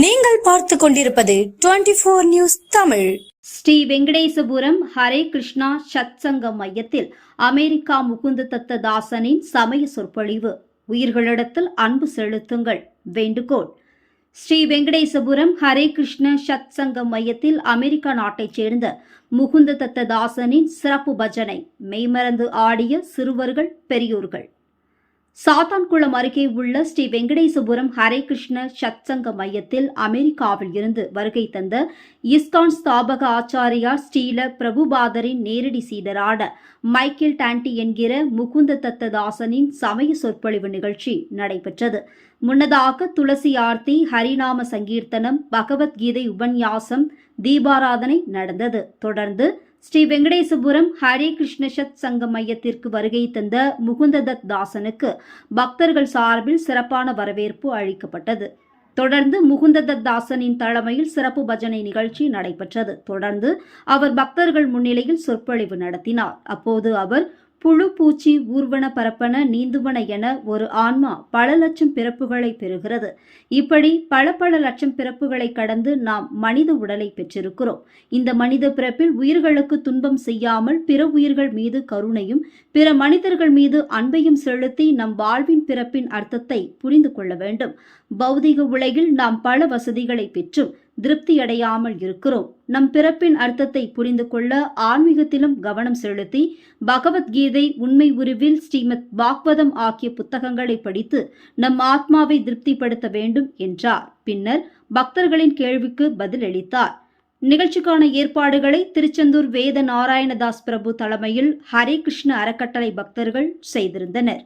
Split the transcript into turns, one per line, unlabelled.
நீங்கள் பார்த்து கொண்டிருப்பது twenty four news Tamil.
Sri Venkatesapuram Hare Krishna சத்சங்கம் மையத்தில் அமெரிக்கா முகுந்த தத்ததாசனின் சமய சொற்பொழிவு. உயிர்களிடத்தில் அன்பு செலுத்துங்கள். வேண்டுகோள். ஸ்ரீ வெங்கடேசபுரம் ஹரே கிருஷ்ண சத்சங்கம் மையத்தில் அமெரிக்கா நாட்டைச் சேர்ந்த முகுந்த தத்ததாசனின் சிறப்பு பஜனை மெய்மறந்து ஆடிய சிறுவர்கள் பெரியோர்கள். சாத்தான்குளம் அருகே உள்ள ஸ்ரீ வெங்கடேசபுரம் ஹரே கிருஷ்ண சத்சங்க மையத்தில் அமெரிக்காவில் இருந்து வருகை தந்த இஸ்கான் ஸ்தாபக ஆச்சாரியார் ஸ்ரீல பிரபுபாதரின் நேரடி சீடரான மைக்கேல் டாண்டி என்கிற முகுந்த தத்ததாசனின் சமய சொற்பொழிவு நிகழ்ச்சி நடைபெற்றது. முன்னதாக துளசி ஆர்த்தி ஹரிநாம சங்கீர்த்தனம் பகவத்கீதை உபன்யாசம் தீபாராதனை நடந்தது. தொடர்ந்து ஸ்ரீ வெங்கடேசபுரம் ஹரே கிருஷ்ணசத் சங்க மையத்திற்கு வருகை தந்த முகுந்ததத் தாசனுக்கு பக்தர்கள் சார்பில் சிறப்பான வரவேற்பு அளிக்கப்பட்டது. தொடர்ந்து முகுந்ததத் தாசனின் தலைமையில் சிறப்பு பஜனை நிகழ்ச்சி நடைபெற்றது. தொடர்ந்து அவர் பக்தர்கள் முன்னிலையில் சொற்பொழிவு நடத்தினார். அப்போது அவர் புழு பூச்சி ஊர்வன பரப்பன நீந்துவன என ஒரு ஆன்மா பல லட்சம் பிறப்புகளை பெறுகிறது. இப்படி பல பல லட்சம் பிறப்புகளை கடந்து நாம் மனித உடலை பெற்றிருக்கிறோம். இந்த மனித பிறப்பில் உயிர்களுக்கு துன்பம் செய்யாமல் பிற உயிர்கள் மீது கருணையும் பிற மனிதர்கள் மீது அன்பையும் செலுத்தி நம் வாழ்வின் பிறப்பின் அர்த்தத்தை புரிந்து கொள்ள வேண்டும். பௌதிக உலகில் நாம் பல வசதிகளை பெற்றும் திருப்தியடையாமல் இருக்கிறோம். நம் பிறப்பின் அர்த்தத்தை புரிந்து கொள்ள ஆன்மீகத்திலும் கவனம் செலுத்தி பகவத்கீதை உண்மை உருவில் ஸ்ரீமத் பாக்வதம் ஆகிய புத்தகங்களை படித்து நம் ஆத்மாவை திருப்திப்படுத்த வேண்டும் என்றார். பின்னர் பக்தர்களின் கேள்விக்கு பதிலளித்தார். நிகழ்ச்சிக்கான ஏற்பாடுகளை திருச்செந்தூர் வேத நாராயணதாஸ் பிரபு தலைமையில் ஹரே கிருஷ்ண அறக்கட்டளை பக்தர்கள் செய்திருந்தனர்.